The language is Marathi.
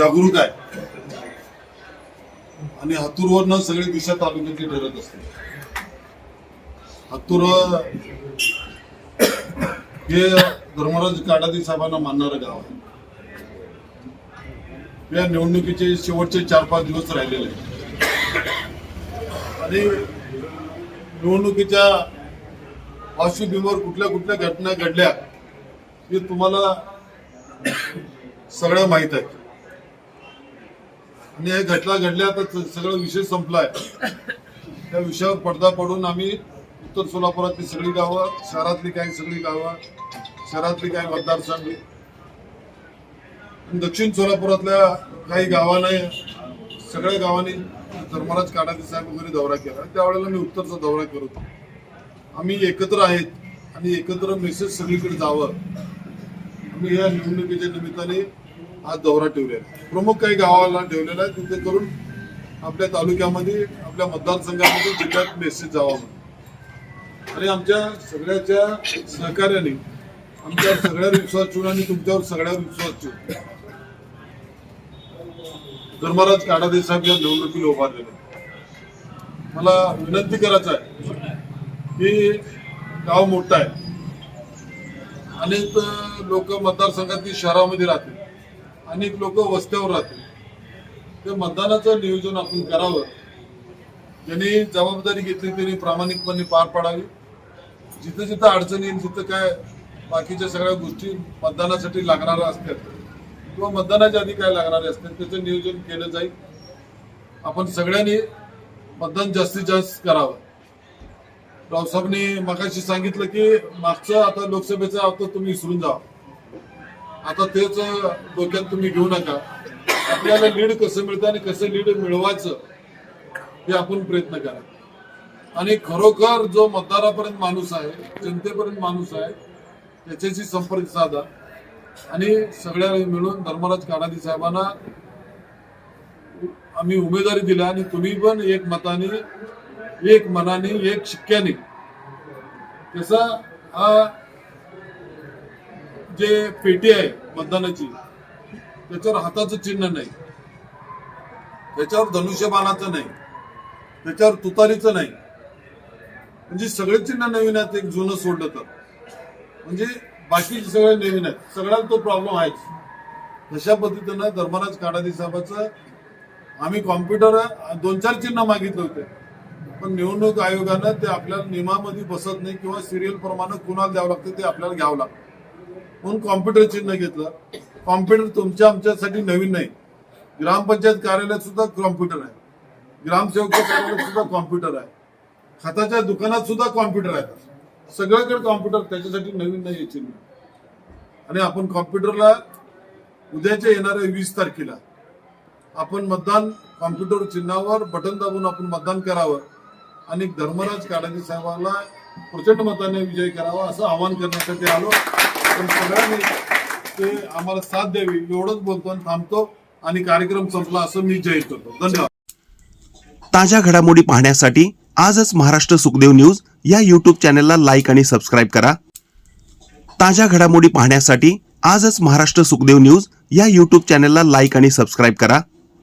जागरूक आहे. आणि हत्तूरवरनं सगळी दिशा तालुक्यातली ठरत असते. हत्तूर हे धर्मराज काडादी साहेबांना मानणारं गाव आहे. या निवडणुकीचे शेवटचे चार पाच दिवस राहिलेले आहेत. आणि निवडणुकीच्या पार्श्वभूमीवर कुठल्या कुठल्या घटना घडल्या हे तुम्हाला सगळं माहीत आहे. आणि हे घटना घडल्या तर सगळं विषय संपलाय. त्या विषयावर पडदा पडून आम्ही उत्तर सोलापुरातली सगळी गावं शहरातली काही सगळी गावं शहरातली काही मतदारसंघ दक्षिण सोलापुरातल्या काही गावांना सगळ्या गावांनी धर्मराज काडादी साहेब वगैरे दौरा केला. त्यावेळेला मी उत्तरचा दौरा करत आम्ही एकत्र आहेत आणि एकत्र मेसेज सगळीकडे जावं. आम्ही या निवडणुकीच्या निमित्ताने आज दौरा ठेवलेला आहे. प्रमुख काही गावाला ठेवलेला आहे तिथे करून आपल्या तालुक्यामध्ये आपल्या मतदारसंघामध्ये जिल्ह्यात मेसेज जावा म्हणून. आणि आमच्या सगळ्याच्या सहकार्याने आमच्या सगळ्यावर विश्वास ठेवून आणि तुमच्यावर सगळ्यावर विश्वास ठेवून. धर्मराज काडादे साहेब या निवडणुकीला उभारलेले मला विनंती करायचं आहे की गाव मोठं आहे. अनेक लोक मतदारसंघातील शहरामध्ये राहतील. अनेक लोक वस्त्यावर राहतील. ते मतदानाचं नियोजन आपण करावं. ज्यांनी जबाबदारी घेतली त्यांनी प्रामाणिकपणे पार पाडावी. जिथं जिथं अडचणी येईल तिथं काय बाकीच्या सगळ्या गोष्टी मतदानासाठी लागणाऱ्या असतात किंवा मतदानाच्या आधी काय लागणारे असतात त्याचं नियोजन केलं जाईल. आपण सगळ्यांनी मतदान जास्तीत जास्त करावं. रावसाहेबांनी मगाशी सांगितलं की मागचं आता लोकसभेचं आता तुम्ही विसरून जा आता तेच डोक्यात तुम्ही घेऊ नका. आपल्याला लीड कसं मिळतं आणि कसं लीड मिळवायचं हे आपण प्रयत्न करा. आणि खरोखर जो मतदारापर्यंत माणूस आहे जनतेपर्यंत माणूस आहे त्याच्याशी संपर्क साधा. आणि सगळ्या मिळून धर्मराज कानादी साहेबांना आम्ही उमेदवारी दिला आणि तुम्ही पण एक मताने एक मनाने एक शिक्क्याने तसा हा जे पेटी आहे मतदानाची त्याच्यावर हाताचं चिन्ह नाही. त्याच्यावर धनुष्यबाणाचं नाही. त्याच्यावर तुतारीचं नाही. म्हणजे सगळे चिन्ह नवीन आहेत एक जुनं सोडलं तर. म्हणजे बाकीचे सगळे नवीन आहेत. सगळ्यांना तो प्रॉब्लेम आहेच. तशा पद्धतीनं धर्मराज काडादी साहेबाचं आम्ही कॉम्प्युटर दोन चार चिन्ह मागितले होते. पण निवडणूक आयोगानं ते आपल्याला नियमामध्ये बसत नाही किंवा सिरियल प्रमाणे कुणाला द्यावं लागतं ते आपल्याला घ्यावं लागतं. म्हणून कॉम्प्युटर चिन्ह घेतलं. कॉम्प्युटर तुमच्या आमच्यासाठी नवीन नाही. ग्रामपंचायत कार्यालयात सुद्धा कॉम्प्युटर आहे. ग्रामसेवक कार्यालयात सुद्धा कॉम्प्युटर आहे. खताच्या दुकानात सुद्धा कॉम्प्युटर आहे. सगळ्याकडे कॉम्प्युटर त्याच्यासाठी नवीन नाही चिन्ह. आणि आपण कॉम्प्युटरला उद्याच्या येणाऱ्या वीस तारखेला आपण मतदान कॉम्प्युटर चिन्हावर बटन दाबून आपण मतदान करावं. आणि धर्मराज काडाजी साहेबांना प्रचंड मताने विजय करावा असं आवाहन करण्यासाठी आलो. पण सगळ्यांनी ते आम्हाला साथ द्यावी एवढंच बोलतो आणि थांबतो आणि कार्यक्रम संपला असं मी जाहीर करतो. धन्यवाद. ताज्या घडामोडी पाहण्यासाठी आजच महाराष्ट्र सुखदेव न्यूज या यूट्यूब चॅनलला लाईक आणि सबस्क्राईब करा. ताज्या घडामोडी पाहण्यासाठी आजच महाराष्ट्र सुखदेव न्यूज या यूट्यूब चॅनलला लाईक आणि सबस्क्राईब करा.